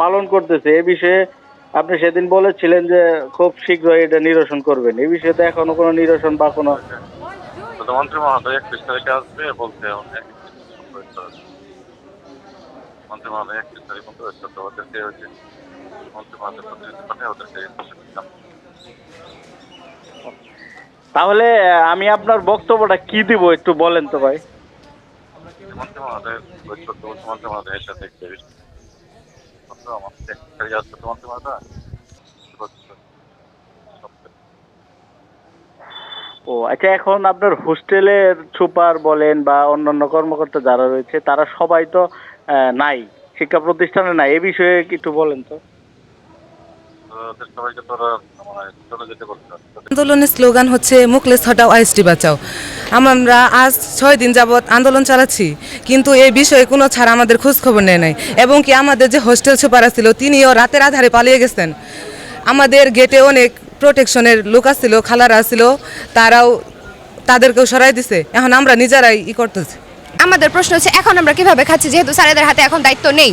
পালন করতেছে এ বিষয়ে আপনি সেদিন বলেছিলেন যে খুব শীঘ্রই এটা নিরসন করবেন। এ বিষয়ে তো এখনও কোনো নিরসন বা কোনো প্রধানমন্ত্রী মহোদয় একত্রিশ তারিখে আসবে বলতে মন্ত্রী মহোদয় একত্রিশ তারিখ হবে। ওদেরকে হচ্ছে মন্ত্রী মহোদয় প্রতিনিধি পাঠিয়ে ওদেরকে তাহলে আমি আপনার বক্তব্যটা কি দিব একটু বলেন তো ভাই। মন্ত্রী মহোদয় মন্ত্রী মহোদয় এসে দেখবে ও আচ্ছা এখন আপনার হোস্টেলের সুপার বলেন বা অন্যান্য কর্মকর্তা যারা রয়েছে, তারা সবাই তো নাই, শিক্ষা প্রতিষ্ঠানে নাই, এ বিষয়ে কিছু বলেন তো তো ওদের সবাইকে তোরা মানে চলে যেতে বলতে হবে। আন্দোলনের স্লোগান হচ্ছে, মুখলেস হটাও, আইএসটি বাঁচাও। আমরা আজ ছয় দিন যাবৎ আন্দোলন চালাচ্ছি, কিন্তু এই বিষয়ে কোনো ছাড় আমাদের খোঁজ খবর নেয় নাই। এবং কি আমাদের যে হোস্টেল সুপার ছিল তিনিও রাতের আধারে পালিয়ে গেছেন। আমাদের গেটে অনেক প্রোটেকশনের লোক আসছিল খালারা ছিল তারাও তাদেরকেও সরাই দিছে। এখন আমরা নিজেরাই ই করতেছি। আমাদের প্রশ্ন হচ্ছে, এখন আমরা কীভাবে খাচ্ছি? যেহেতু স্যারেদের হাতে এখন দায়িত্ব নেই।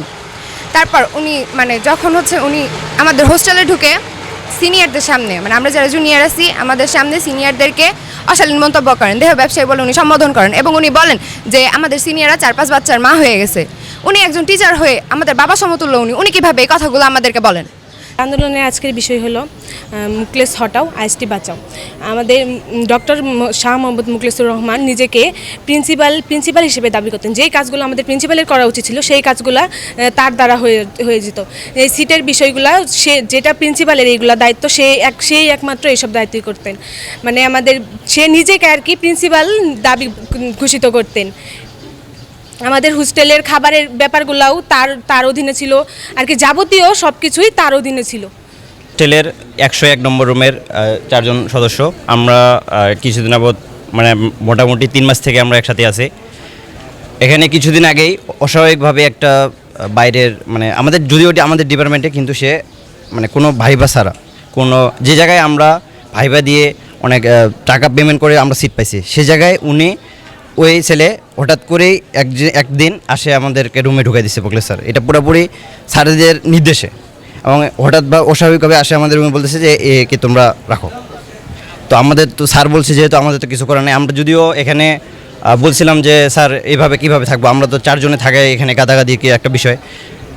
তারপর উনি মানে যখন হচ্ছে উনি আমাদের হোস্টেলে ঢুকে সিনিয়রদের সামনে মানে আমরা যারা জুনিয়র আছি, আমাদের সামনে সিনিয়রদেরকে অশালীন মন্তব্য করেন, দেহ ব্যবসায়ী বলে উনি সম্বোধন করেন এবং উনি বলেন যে আমাদের সিনিয়ররা চার পাঁচ বাচ্চার মা হয়ে গেছে। উনি একজন টিচার হয়ে আমাদের বাবা সমতুল্য উনি উনি কীভাবে এই কথাগুলো আমাদেরকে বলেন? আন্দোলনের আজকের বিষয় হলো মুকলেস হটাও, আইএসটি বাঁচাও। আমাদের ডক্টর শাহ মোহাম্মদ মুকলেসুর রহমান নিজেকে প্রিন্সিপাল প্রিন্সিপাল হিসেবে দাবি করতেন। যেই কাজগুলো আমাদের প্রিন্সিপালের করা উচিত ছিল, সেই কাজগুলো তার দ্বারা হয়ে হয়ে যেত। এই সিটের বিষয়গুলো, সে যেটা প্রিন্সিপালের এইগুলো দায়িত্ব, সে এক, সেই একমাত্র এইসব দায়িত্বই করতেন। মানে আমাদের, সে নিজেকে আর কি প্রিন্সিপাল দাবি ঘোষিত করতেন। আমাদের হোস্টেলের খাবারের ব্যাপারগুলোও তার তার অধীনে ছিল। আর কি যাবতীয় সব কিছুই তার অধীনে ছিল। হোস্টেলের একশো এক নম্বর রুমের চারজন সদস্য। আমরা কিছুদিন যাবৎ মানে মোটামুটি তিন মাস থেকে আমরা একসাথে আছি। এখানে কিছুদিন আগেই অস্বাভাবিকভাবে একটা বাইরের মানে আমাদের, যদিও আমাদের ডিপার্টমেন্টে কিন্তু সে মানে কোনো ভাইবা ছাড়া, কোনো, যে জায়গায় আমরা ভাইবা দিয়ে অনেক টাকা পেমেন্ট করে আমরা সিট পাইছি, সে জায়গায় উনি ওই ছেলে হঠাৎ করেই এক একদিন আসে আমাদেরকে রুমে ঢুকাই দিচ্ছে বকলে স্যার এটা পুরোপুরি স্যারদের নির্দেশে। এবং হঠাৎ বা অস্বাভাবিকভাবে আসে আমাদের রুমে বলতেছে যে একে তোমরা রাখো। তো আমাদের তো স্যার বলছে যেহেতু আমাদের তো কিছু করার নেই, আমরা যদিও এখানে বলছিলাম যে, স্যার এইভাবে কীভাবে থাকব? আমরা তো চারজনে থাকে এখানে গাদাগাদি কি একটা বিষয়।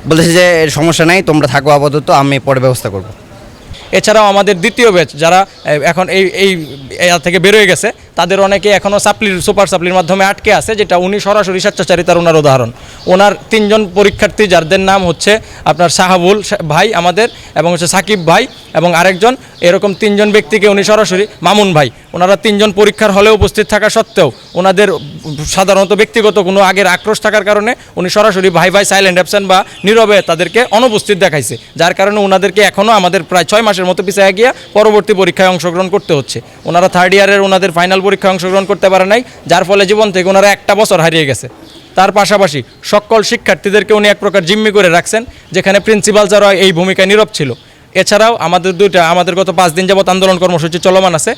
বলেছে যে সমস্যা নাই, তোমরা থাকো আপাতত, আমি পরে ব্যবস্থা করব। এছাড়াও আমাদের দ্বিতীয় ব্যাচ যারা এখন এই এই থেকে বেরোয় গেছে তাদের অনেকে এখনও সাপ্লির, সুপার সাপ্লির মাধ্যমে আটকে আছে, যেটা উনি সরাসরি স্বেচ্ছাচারিতার ওনার উদাহরণ। ওনার তিনজন পরীক্ষার্থী যাদের নাম হচ্ছে আপনার সাহাবুল ভাই আমাদের এবং হচ্ছে সাকিব ভাই এবং আরেকজন এরকম তিনজন ব্যক্তিকে উনি সরাসরি মামুন ভাই। ওনারা তিনজন পরীক্ষার হলে উপস্থিত থাকা সত্ত্বেও ওনাদের সাধারণত ব্যক্তিগত কোনো আগের আক্রোশ থাকার কারণে উনি সরাসরি ভাই ভাই সাইলেন্ট অ্যাবসেন্ট বা নীরবে তাদেরকে অনুপস্থিত দেখাইছে, যার কারণে ওনাদেরকে এখনও আমাদের প্রায় ছয় মাসের মতো পিছিয়ে গিয়ে পরবর্তী পরীক্ষায় অংশগ্রহণ করতে হচ্ছে। ওনারা থার্ড ইয়ারের ওনাদের ফাইনাল পরীক্ষায় অংশগ্রহণ করতে পারে নাই, যার ফলে জীবন থেকে ওনারা একটা বছর হারিয়ে গেছে। তার পাশাপাশি সকল শিক্ষার্থীদেরকে উনি এক প্রকার জিম্মি করে রাখছেন, যেখানে প্রিন্সিপাল যারা এই ভূমিকায় নীরব ছিল। এছাড়াও আমাদের দুইটা, আমাদের গত পাঁচ দিন যাবৎ আন্দোলন কর্মসূচি চলমান আছে।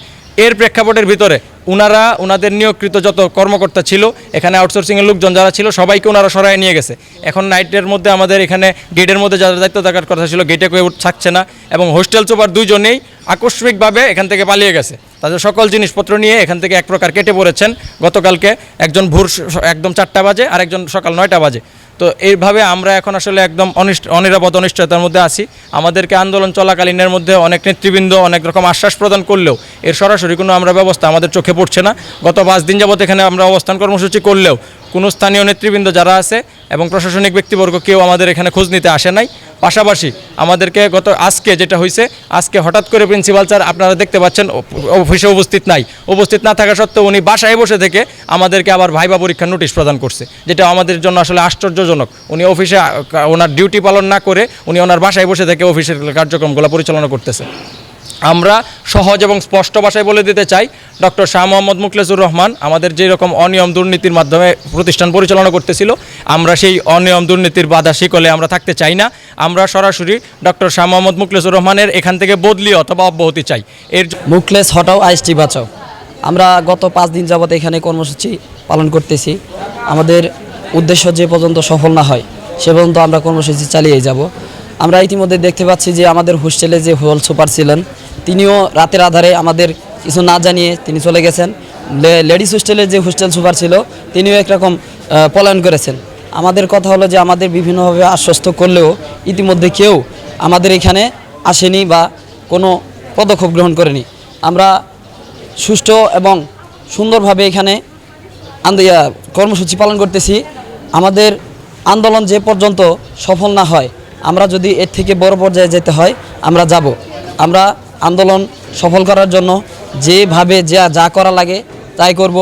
এর প্রেক্ষাপটের ভিতরে উনারা ওনাদের নিয়োগকৃত যত কর্মকর্তা ছিল, এখানে আউটসোর্সিংয়ের লোকজন যারা ছিল, সবাইকে ওনারা সরাই নিয়ে গেছে। এখন নাইটের মধ্যে আমাদের এখানে গেটের মধ্যে যারা দায়িত্ব থাকার কথা ছিল গেটে কেউ থাকছে না এবং হোস্টেল সুপার দুইজনেই আকস্মিকভাবে এখান থেকে পালিয়ে গেছে। তাদের সকল জিনিসপত্র নিয়ে এখান থেকে এক প্রকার কেটে পড়েছেন। গতকালকে একজন ভোর একদম চারটা বাজে আর একজন সকাল নয়টা বাজে। তো এইভাবে আমরা এখন আসলে একদম অনিষ্ট অনিরাপদ, অনিশ্চয়তার মধ্যে আছি। আমাদেরকে আন্দোলন চলাকালীনের মধ্যে অনেক নেতৃবৃন্দ অনেক রকম আশ্বাস প্রদান করলেও এর সরাসরি কোনো আমরা ব্যবস্থা আমাদের চোখে পড়ছে না। গত পাঁচ দিন যাবত এখানে আমরা অবস্থান কর্মসূচি করলেও কোনো স্থানীয় নেতৃবৃন্দ যারা আছে এবং প্রশাসনিক ব্যক্তিবর্গ কেউ আমাদের এখানে খোঁজ নিতে আসে নাই। পাশাপাশি আমাদেরকে গত আজকে যেটা হয়েছে, আজকে হঠাৎ করে প্রিন্সিপাল স্যার আপনারা দেখতে পাচ্ছেন অফিসে উপস্থিত নাই। উপস্থিত না থাকা সত্ত্বেও উনি বাসায় বসে থেকে আমাদেরকে আবার ভাইবা পরীক্ষার নোটিশ প্রদান করছে, যেটা আমাদের জন্য আসলে আশ্চর্যজনক। উনি অফিসে ওনার ডিউটি পালন না করে উনি ওনার বাসায় বসে থেকে অফিসের কার্যক্রমগুলো পরিচালনা করতেছে। আমরা সহজ এবং স্পষ্ট ভাষায় বলে দিতে চাই, ডক্টর শাহ মোহাম্মদ মুখলেসুর রহমান আমাদের যে রকম অনিয়ম দুর্নীতির মাধ্যমে প্রতিষ্ঠান পরিচালনা করতেছিল, আমরা সেই অনিয়ম দুর্নীতির বাধা শিকলে আমরা থাকতে চাই না। আমরা সরাসরি ডক্টর শাহ মোহাম্মদ মুখলেসুর রহমানের এখান থেকে বদলি অথবা অব্যাহতি চাই। এর মুখলেস, হটাও আইএসটি বাঁচাও। আমরা গত পাঁচ দিন যাবত এখানে কর্মসূচি পালন করতেছি। আমাদের উদ্দেশ্য যে পর্যন্ত সফল না হয়, সে পর্যন্ত আমরা কর্মসূচি চালিয়ে যাব। আমরা ইতিমধ্যে দেখতে পাচ্ছি যে আমাদের হোস্টেলে যে হল সুপার ছিলেন, তিনিও রাতের আধারে আমাদের কিছু না জানিয়ে তিনি চলে গেছেন। লেডিস হোস্টেলের যে হোস্টেল সুপার ছিল, তিনিও একরকম পলায়ন করেছেন। আমাদের কথা হলো যে আমাদের বিভিন্নভাবে আশ্বস্ত করলেও ইতিমধ্যে কেউ আমাদের এখানে আসেনি বা কোনো পদক্ষেপ গ্রহণ করেনি। আমরা সুষ্ঠু এবং সুন্দরভাবে এখানে কর্মসূচি পালন করতেছি। আমাদের আন্দোলন যে পর্যন্ত সফল না হয় আমরা যদি এর থেকে বড় পর্যায়ে যেতে হয়, আমরা যাব। আমরা আন্দোলন সফল করার জন্য যেভাবে যা যা করা লাগে তাই করব।